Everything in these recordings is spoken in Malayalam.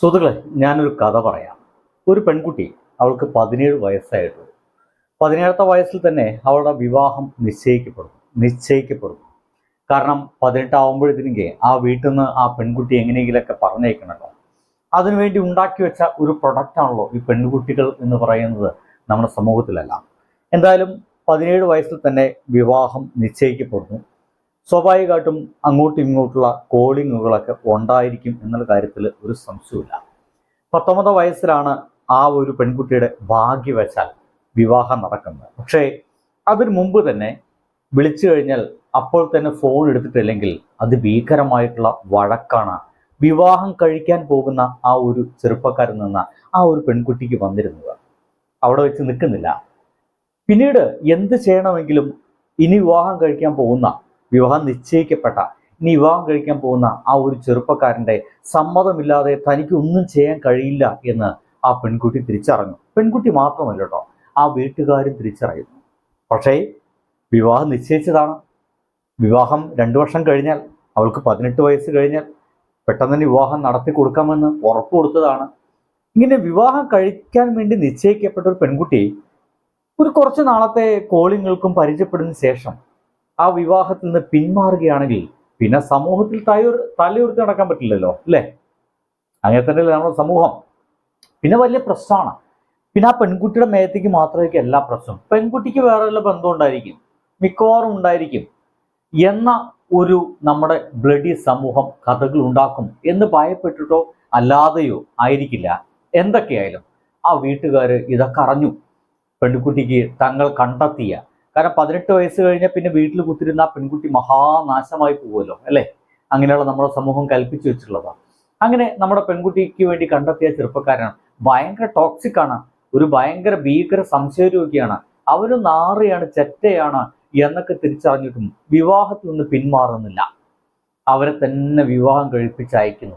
സുഹൃത്തുക്കളെ ഞാനൊരു കഥ പറയാം. ഒരു പെൺകുട്ടി അവൾക്ക് പതിനേഴ് വയസ്സായിട്ടുള്ളൂ പതിനേഴത്തെ വയസ്സിൽ തന്നെ അവളുടെ വിവാഹം നിശ്ചയിക്കപ്പെടും നിശ്ചയിക്കപ്പെടും കാരണം പതിനെട്ടാവുമ്പോഴത്തേക്ക് ആ വീട്ടിൽ നിന്ന് ആ പെൺകുട്ടി എങ്ങനെയെങ്കിലൊക്കെ പറഞ്ഞേക്കണല്ലോ അതിനുവേണ്ടി ഉണ്ടാക്കി വെച്ച ഒരു പ്രൊഡക്റ്റാണല്ലോ ഈ പെൺകുട്ടികൾ എന്ന് പറയുന്നത് നമ്മുടെ സമൂഹത്തിലെല്ലാം. എന്തായാലും പതിനേഴ് വയസ്സിൽ തന്നെ വിവാഹം നിശ്ചയിക്കപ്പെടുന്നു. സ്വാഭാവികമായിട്ടും അങ്ങോട്ടും ഇങ്ങോട്ടുള്ള കോളിങ്ങുകളൊക്കെ ഉണ്ടായിരിക്കും എന്നുള്ള കാര്യത്തിൽ ഒരു സംശയമില്ല പത്തൊമ്പത് വയസ്സിലാണ് ആ ഒരു പെൺകുട്ടിയുടെ ഭാഗ്യവശാൽ വിവാഹം നടക്കുന്നത്. പക്ഷേ അതിനു മുമ്പ് തന്നെ വിളിച്ചു കഴിഞ്ഞാൽ അപ്പോൾ തന്നെ ഫോൺ എടുത്തിട്ടില്ലെങ്കിൽ അത് ഭീകരമായിട്ടുള്ള വഴക്കാണ്. വിവാഹം കഴിക്കാൻ പോകുന്ന ആ ഒരു ചെറുപ്പക്കാരിൽ നിന്ന് ആ ഒരു പെൺകുട്ടിക്ക് വന്നിരുന്നത്. അവിടെ വെച്ച് നിൽക്കുന്നില്ല. പിന്നീട് എന്ത് ചെയ്യണമെങ്കിലും ഇനി വിവാഹം കഴിക്കാൻ പോകുന്ന വിവാഹം നിശ്ചയിക്കപ്പെട്ട ഇനി വിവാഹം കഴിക്കാൻ പോകുന്ന ആ ഒരു ചെറുപ്പക്കാരന്റെ സമ്മതമില്ലാതെ തനിക്ക് ഒന്നും ചെയ്യാൻ കഴിയില്ല എന്ന് ആ പെൺകുട്ടി തിരിച്ചറിഞ്ഞു. പെൺകുട്ടി മാത്രമല്ല കേട്ടോ ആ വീട്ടുകാരും തിരിച്ചറിയുന്നു. പക്ഷേ വിവാഹം നിശ്ചയിച്ചതാണ്. വിവാഹം രണ്ടു വർഷം കഴിഞ്ഞാൽ അവൾക്ക് പതിനെട്ട് വയസ്സ് കഴിഞ്ഞാൽ പെട്ടെന്ന് തന്നെ വിവാഹം നടത്തി കൊടുക്കാമെന്ന് ഉറപ്പ് കൊടുത്തതാണ്. ഇങ്ങനെ വിവാഹം കഴിക്കാൻ വേണ്ടി നിശ്ചയിക്കപ്പെട്ട ഒരു പെൺകുട്ടി ഒരു കുറച്ച് നാളത്തെ കോളിങ്ങുകൾക്കും പരിചയപ്പെടുന്ന ശേഷം ആ വിവാഹത്തിൽ നിന്ന് പിന്മാറുകയാണെങ്കിൽ പിന്നെ സമൂഹത്തിൽ തലയുർ തലയുർത്തി നടക്കാൻ പറ്റില്ലല്ലോ അല്ലേ? അങ്ങനെ തന്നെയല്ലേ നമ്മുടെ സമൂഹം. പിന്നെ വലിയ പ്രശ്നമാണ്. പിന്നെ ആ പെൺകുട്ടിയുടെ മേത്തേക്ക് മാത്രമായിരിക്കും എല്ലാ പ്രശ്നവും. പെൺകുട്ടിക്ക് വേറെ വല്ല ബന്ധം ഉണ്ടായിരിക്കും. മിക്കവാറും ഉണ്ടായിരിക്കും. എന്ന ഒരു നമ്മുടെ ബ്ലഡി സമൂഹം കഥകൾ ഉണ്ടാക്കും എന്ന് ഭയപ്പെട്ടിട്ടോ അല്ലാതെയോ ആയിരിക്കില്ല. എന്തൊക്കെയായാലും ആ വീട്ടുകാർ ഇതൊക്കെ അറിഞ്ഞു. പെൺകുട്ടിക്ക് തങ്ങൾ കണ്ടെത്തിയ കാരണം പതിനെട്ട് വയസ്സ് കഴിഞ്ഞാൽ പിന്നെ വീട്ടിൽ കുത്തിരുന്ന ആ പെൺകുട്ടി മഹാനാശമായി പോകുമല്ലോ അല്ലേ? അങ്ങനെയുള്ള നമ്മുടെ സമൂഹം കൽപ്പിച്ചു വെച്ചിട്ടുള്ളതാണ് അങ്ങനെ നമ്മുടെ പെൺകുട്ടിക്ക് വേണ്ടി കണ്ടെത്തിയ ചെറുപ്പക്കാരാണ്. ഭയങ്കര ടോക്സിക് ആണ്. ഒരു ഭയങ്കര ഭീകര സംശയരോഗിയാണ്. അവർ നാറിയാണ് ചെറ്റയാണ് എന്നൊക്കെ തിരിച്ചറിഞ്ഞിട്ടും വിവാഹത്തിൽ നിന്ന് പിന്മാറുന്നില്ല. അവരെ തന്നെ വിവാഹം കഴിപ്പിച്ച് അയക്കുന്നു.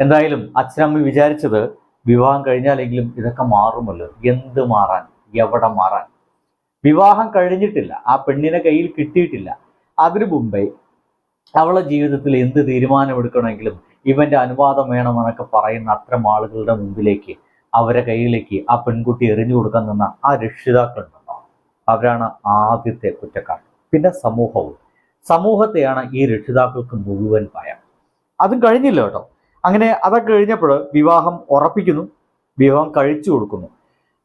എന്തായാലും അച്ഛനമ്മ വിചാരിച്ചത് വിവാഹം കഴിഞ്ഞാലെങ്കിലും ഇതൊക്കെ മാറുമല്ലോ. എന്ത് മാറാൻ? എവിടെ മാറാൻ? വിവാഹം കഴിഞ്ഞിട്ടില്ല. ആ പെണ്ണിനെ കയ്യിൽ കിട്ടിയിട്ടില്ല. അതിനു മുമ്പേ അവളെ ജീവിതത്തിൽ എന്ത് തീരുമാനമെടുക്കണമെങ്കിലും ഇവന്റെ അനുവാദം വേണമെന്നൊക്കെ പറയുന്ന അത്തരം ആളുകളുടെ മുമ്പിലേക്ക് അവരെ കയ്യിലേക്ക് ആ പെൺകുട്ടി എറിഞ്ഞു കൊടുക്കാൻ നിന്ന ആ രക്ഷിതാക്കളുണ്ടല്ലോ അവരാണ് ആദ്യത്തെ കുറ്റക്കാർ. പിന്നെ സമൂഹവും. സമൂഹത്തെയാണ് ഈ രക്ഷിതാക്കൾക്ക് മുഴുവൻ ഭയം. അതും കഴിഞ്ഞില്ല കേട്ടോ. അങ്ങനെ അതൊക്കെ കഴിഞ്ഞപ്പോൾ വിവാഹം ഉറപ്പിക്കുന്നു. വിവാഹം കഴിച്ചു കൊടുക്കുന്നു.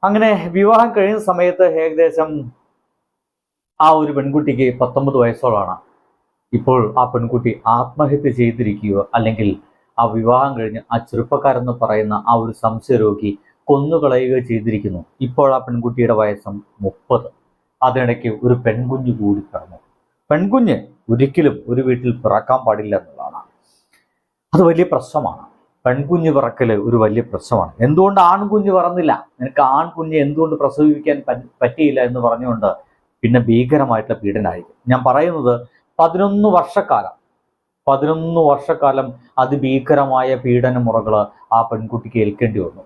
അങ്ങനെ വിവാഹം കഴിയുന്ന സമയത്ത് ഏകദേശം ആ ഒരു പെൺകുട്ടിക്ക് പത്തൊമ്പത് വയസ്സോളാണ്. ഇപ്പോൾ ആ പെൺകുട്ടി ആത്മഹത്യ ചെയ്തിരിക്കുകയോ അല്ലെങ്കിൽ ആ വിവാഹം കഴിഞ്ഞ് ആ ചെറുപ്പക്കാരെന്ന് പറയുന്ന ആ ഒരു സംശയരോഗി കൊന്നുകളയുകയോ ചെയ്തിരിക്കുന്നു. ഇപ്പോൾ ആ പെൺകുട്ടിയുടെ വയസ്സം മുപ്പത്. അതിനിടയ്ക്ക് ഒരു പെൺകുഞ്ഞ് കൂടി കടന്നു. പെൺകുഞ്ഞ് ഒരിക്കലും ഒരു വീട്ടിൽ പിറക്കാൻ പാടില്ല എന്നുള്ളതാണ്. അത് വലിയ പ്രശ്നമാണ്. പെൺകുഞ്ഞ് പിറക്കൽ ഒരു വലിയ പ്രശ്നമാണ്. എന്തുകൊണ്ട് ആൺകുഞ്ഞ് പറന്നില്ല? നിനക്ക് ആൺകുഞ്ഞ് എന്തുകൊണ്ട് പ്രസവിക്കാൻ പറ്റിയില്ല എന്ന് പറഞ്ഞുകൊണ്ട് പിന്നെ ഭീകരമായിട്ടുള്ള പീഡനമായിരിക്കും ഞാൻ പറയുന്നത് പതിനൊന്ന് വർഷക്കാലം. പതിനൊന്ന് വർഷക്കാലം അതിഭീകരമായ പീഡന മുറകൾ ആ പെൺകുട്ടിക്ക് ഏൽക്കേണ്ടി വന്നു.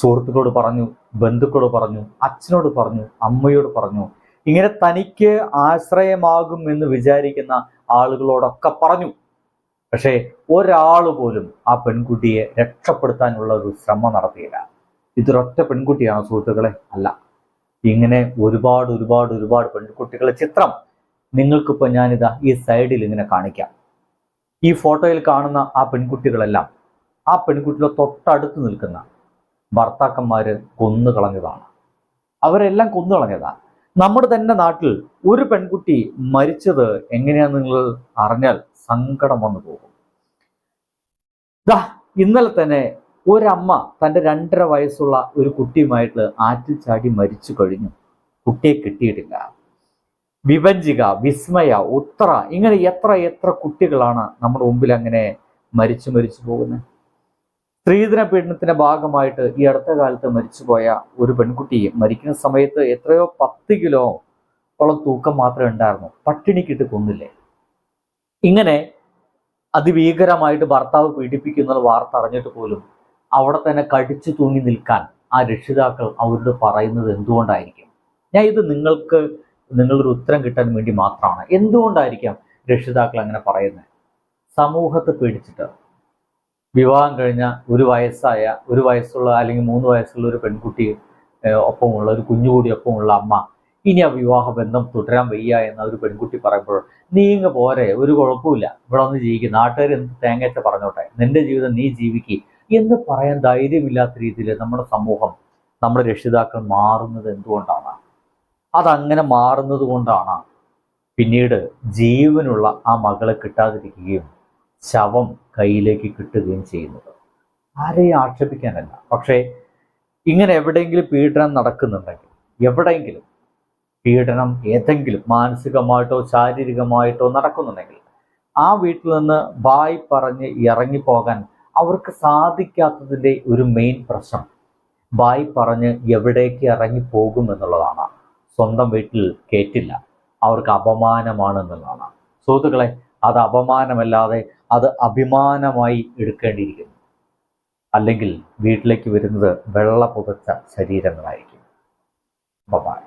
സുഹൃത്തുക്കളോട് പറഞ്ഞു ബന്ധുക്കളോട് പറഞ്ഞു അച്ഛനോട് പറഞ്ഞു അമ്മയോട് പറഞ്ഞു. ഇങ്ങനെ തനിക്ക് ആശ്രയമാകും എന്ന് വിചാരിക്കുന്ന ആളുകളോടൊക്കെ പറഞ്ഞു. പക്ഷേ ഒരാൾ പോലും ആ പെൺകുട്ടിയെ രക്ഷപ്പെടുത്താനുള്ള ഒരു ശ്രമം നടത്തിയില്ല. ഇതൊരൊറ്റ പെൺകുട്ടിയാണ് സുഹൃത്തുക്കളെ? അല്ല. ഇങ്ങനെ ഒരുപാട് ഒരുപാട് ഒരുപാട് പെൺകുട്ടികളെ ചിത്രം നിങ്ങൾക്കിപ്പോൾ ഞാനിതാ ഈ സൈഡിൽ ഇങ്ങനെ കാണിക്കാം. ഈ ഫോട്ടോയിൽ കാണുന്ന ആ പെൺകുട്ടികളെല്ലാം ആ പെൺകുട്ടിയുടെ തൊട്ടടുത്ത് നിൽക്കുന്ന ഭർത്താക്കന്മാർ കൊന്നു കളഞ്ഞതാണ് അവരെല്ലാം കൊന്നു കളഞ്ഞതാണ് നമ്മുടെ തന്നെ നാട്ടിൽ ഒരു പെൺകുട്ടി മരിച്ചത് എങ്ങനെയാന്ന് നിങ്ങൾ അറിഞ്ഞാൽ സങ്കടം വന്നു പോകും. ഇന്നലെ തന്നെ ഒരമ്മ തന്റെ രണ്ടര വയസ്സുള്ള ഒരു കുട്ടിയുമായിട്ട് ആറ്റിൽ ചാടി മരിച്ചു കഴിഞ്ഞു. കുട്ടിയെ കിട്ടിയിട്ടില്ല. വിഭജിക വിസ്മയ ഉത്ര ഇങ്ങനെ എത്ര എത്ര കുട്ടികളാണ് നമ്മുടെ മുമ്പിൽ അങ്ങനെ മരിച്ചു മരിച്ചു പോകുന്നത് സ്ത്രീധന പീഡനത്തിന്റെ ഭാഗമായിട്ട് ഈ അടുത്ത കാലത്ത് മരിച്ചുപോയ ഒരു പെൺകുട്ടി മരിക്കുന്ന സമയത്ത് എത്രയോ പത്ത് കിലോ ഓളം തൂക്കം മാത്രമേ ഉണ്ടായിരുന്നു. പട്ടിണിക്കിട്ട് കൊന്നില്ലേ? ഇങ്ങനെ അതിഭീകരമായിട്ട് ഭർത്താവ് പീഡിപ്പിക്കുന്ന വാർത്ത അറിഞ്ഞിട്ട് പോലും അവിടെ തന്നെ കടിച്ചു തൂങ്ങി നിൽക്കാൻ ആ രക്ഷിതാക്കൾ അവരോട് പറയുന്നത് എന്തുകൊണ്ടായിരിക്കും? ഞാൻ ഇത് നിങ്ങൾക്ക് നിങ്ങളൊരു ഉത്തരം കിട്ടാൻ വേണ്ടി മാത്രമാണ്. എന്തുകൊണ്ടായിരിക്കാം രക്ഷിതാക്കൾ അങ്ങനെ പറയുന്നത്? സമൂഹത്തെ പേടിച്ചിട്ട്. വിവാഹം കഴിഞ്ഞ ഒരു വയസ്സായ ഒരു വയസ്സുള്ള അല്ലെങ്കിൽ മൂന്ന് വയസ്സുള്ള ഒരു പെൺകുട്ടി ഒപ്പമുള്ള ഒരു കുഞ്ഞുകൂടി ഒപ്പമുള്ള അമ്മ ഇനി ആ വിവാഹ ബന്ധം തുടരാൻ വയ്യ എന്ന ഒരു പെൺകുട്ടി പറയുമ്പോൾ നീ ഇങ്ങ് പോരെ ഒരു കുഴപ്പമില്ല ഇവിടെ ഒന്ന് ജീവിക്കും. നാട്ടുകാർ എന്ത് തേങ്ങച്ച പറഞ്ഞോട്ടെ. നിന്റെ ജീവിതം നീ ജീവിക്ക്. എന്ന് പറയാൻ ധൈര്യമില്ലാത്ത രീതിയിൽ നമ്മുടെ സമൂഹം നമ്മുടെ രക്ഷിതാക്കൾ മാറുന്നത് എന്തുകൊണ്ടാണ്? അതങ്ങനെ മാറുന്നത് കൊണ്ടാണ് പിന്നീട് ജീവനുള്ള ആ മകളെ കിട്ടാതിരിക്കുകയും ശവം കയ്യിലേക്ക് കിട്ടുകയും ചെയ്യുന്നത് ആരെയും ആക്ഷേപിക്കാനല്ല. പക്ഷേ ഇങ്ങനെ എവിടെയെങ്കിലും പീഡനം നടക്കുന്നുണ്ടെങ്കിൽ എവിടെയെങ്കിലും പീഡനം ഏതെങ്കിലും മാനസികമായിട്ടോ ശാരീരികമായിട്ടോ നടക്കുന്നുണ്ടെങ്കിൽ ആ വീട്ടിൽ നിന്ന് ബായ് പറഞ്ഞ് ഇറങ്ങിപ്പോകാൻ അവർക്ക് സാധിക്കാത്തതിന്റെ ഒരു മെയിൻ പ്രശ്നം ബായ് പറഞ്ഞ് എവിടേക്ക് ഇറങ്ങിപ്പോകും എന്നുള്ളതാണ്. സ്വന്തം വീട്ടിൽ കേറ്റില്ല. അവർക്ക് അപമാനമാണെന്നുള്ളതാണ് സുഹൃത്തുക്കളെ അത് അപമാനമല്ലാതെ അത് അഭിമാനമായി എടുക്കേണ്ടിയിരിക്കുന്നു. അല്ലെങ്കിൽ വീട്ടിലേക്ക് വരുന്നത് വെള്ള പുതച്ച ശരീരങ്ങളായിരിക്കും. ബൈ